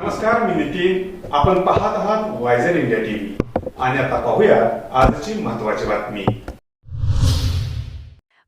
नमस्कार मी नितीन. आपण पाहत आहात वायझर इंडिया टीव्ही आणि आता पाहूया आजची महत्वाची बातमी.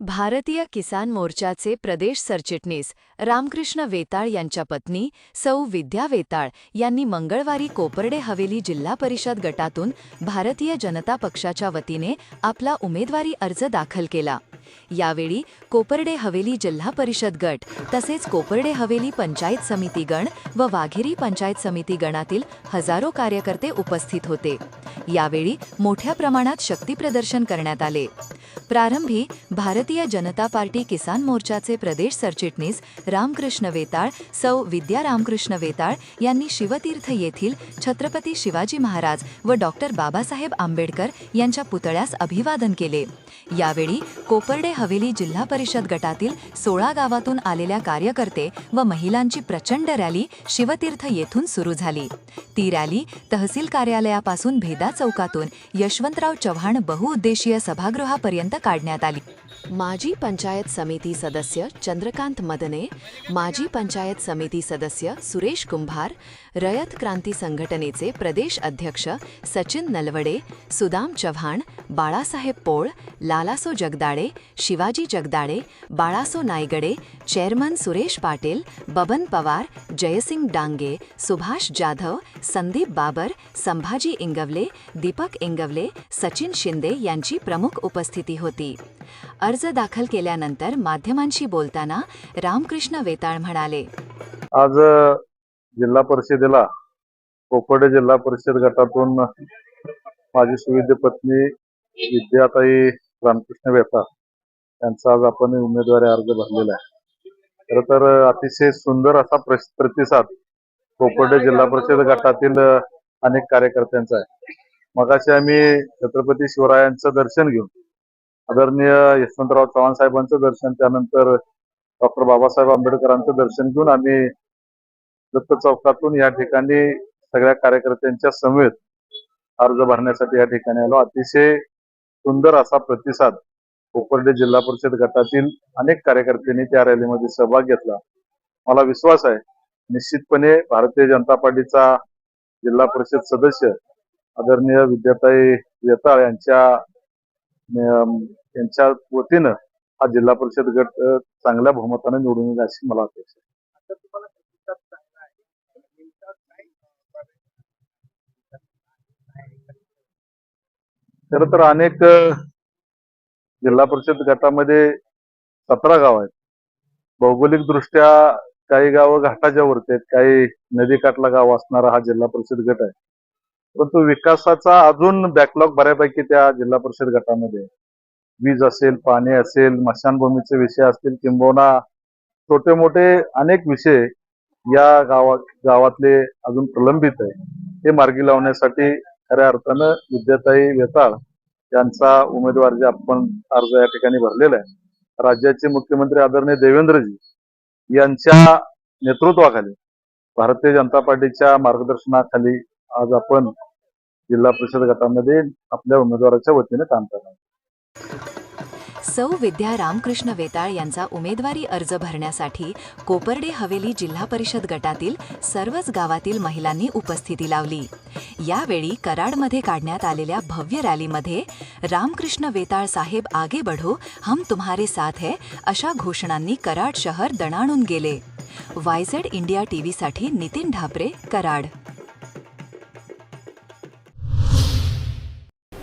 भारतीय किसान मोर्चाचे प्रदेश सरचिटणीस रामकृष्ण वेताळ यांच्या पत्नी सौ विद्या वेताळ यांनी मंगळवारी कोपर्डे हवेली जिल्हा परिषद गटातून भारतीय जनता पक्षाच्या वतीने आपला उमेदवारी अर्ज दाखल केला. यावेळी कोपर्डे हवेली जिल्हा परिषद गट तसेच कोपर्डे हवेली पंचायत समिती गण व वाघेरी पंचायत समिती गणातील हजारो कार्यकर्ते उपस्थित होते. यावेळी मोठ्या प्रमाणात शक्तीप्रदर्शन करण्यात आले. प्रारंभी भारतीय जनता पार्टी किसान मोर्चाचे प्रदेश सरचिटणीस रामकृष्ण वेताळ सौ विद्या रामकृष्ण वेताळ यांनी शिवतीर्थ येथील छत्रपती शिवाजी महाराज व डॉक्टर बाबासाहेब आंबेडकर यांच्या पुतळ्यास अभिवादन केले. यावेळी कोपर्डे हवेली जिल्हा परिषद गटातील सोळा गावातून आलेल्या कार्यकर्ते व महिलांची प्रचंड रॅली शिवतीर्थ येथून सुरू झाली. ती रॅली तहसील कार्यालयापासून भेदा चौकातून यशवंतराव चव्हाण बहुउद्देशीय सभागृहापर्यंत काढण्यात आली. माजी पंचायत समिती सदस्य चंद्रकांत मदने माजी पंचायत समिती सदस्य सुरेश कुंभार रयत क्रांती संघटनेचे प्रदेश अध्यक्ष सचिन नलवडे सुदाम चव्हाण बाळासाहेब पोळ लालासो जगदाळे शिवाजी जगदाळे बाळासो नायगडे चेअरमन सुरेश पाटील बबन पवार जयसिंग डांगे सुभाष जाधव संदीप बाबर संभाजी इंगवले दीपक इंगवले सचिन शिंदे यांची प्रमुख उपस्थिती होती. अर्ज दाखल केल्यानंतर माध्यमांशी बोलताना रामकृष्ण वेताळ म्हणाले. आज जिल्हा परिषदेला कोकड जिल्हा परिषद गटातून माझी सुविद्य पत्नी विद्याताई रामकृष्ण वेता यांचा आज आपण उमेदवारी अर्ज भरलेला आहे. खर तर अतिशय सुंदर असा प्रतिसाद कोपर्डे जिल्हा परिषद गटातील अनेक कार्यकर्त्यांचा आहे. मगाशी आम्ही छत्रपती शिवरायांचं दर्शन घेऊन आदरणीय यशवंतराव चव्हाण साहेबांचं दर्शन त्यानंतर डॉक्टर बाबासाहेब आंबेडकरांचं दर्शन घेऊन आम्ही दत्त चौकातून या ठिकाणी सगळ्या कार्यकर्त्यांच्या समेत अर्ज भरण्यासाठी या ठिकाणी आलो. अतिशय सुंदर असा प्रतिसाद कोपर्डे जिल्हा परिषद गटातील अनेक कार्यकर्त्यांनी त्या रॅलीमध्ये सहभाग घेतला. मला विश्वास आहे निश्चितपणे भारतीय जनता पार्टीचा जिल्हा परिषद सदस्य आदरणीय विद्याताई वेताळ यांच्या यांच्या वतीनं हा जिल्हा परिषद गट चांगल्या बहुमताने निवडून येईल अशी मला अपेक्षा आहे. खर तर अनेक जिल्हा परिषद गटामध्ये सतरा गाव आहेत. भौगोलिक दृष्ट्या काही गावं घाटाच्या वरती आहेत काही नदीकाठला गाव असणारा हा जिल्हा परिषद गट आहे. परंतु विकासाचा अजून बॅकलॉग बऱ्यापैकी त्या जिल्हा परिषद गटामध्ये वीज असेल पाणी असेल मशानभूमीचे विषय असतील किंबहुना छोटे मोठे अनेक विषय या गावा गावातले अजून प्रलंबित आहे हे मार्गी लावण्यासाठी खऱ्या अर्थानं विद्याताई वेताळ यांचा जे आपण अर्ज या ठिकाणी भरलेला आहे राज्याचे मुख्यमंत्री आदरणीय देवेंद्रजी यांच्या नेतृत्वाखाली भारतीय जनता पार्टीच्या मार्गदर्शनाखाली आज आपण जिल्हा परिषद गटामध्ये आपल्या उमेदवाराच्या वतीने काम करणार सौ विद्या रामकृष्ण वेताळ यांचा उमेदवारी अर्ज भरण्यासाठी कोपर्डे हवेली जिल्हा परिषद गटातील सर्वच गावातील महिलांनी उपस्थिती लावली. यावेळी कराडमध्ये काढण्यात आलेल्या भव्य रॅलीमध्ये रामकृष्ण वेताळ साहेब आगे बढो हम तुम्हारे साथ है अशा घोषणांनी कराड शहर दणाणून गेले. वायझेड इंडिया टीव्हीसाठी नितीन ढापरे कराड.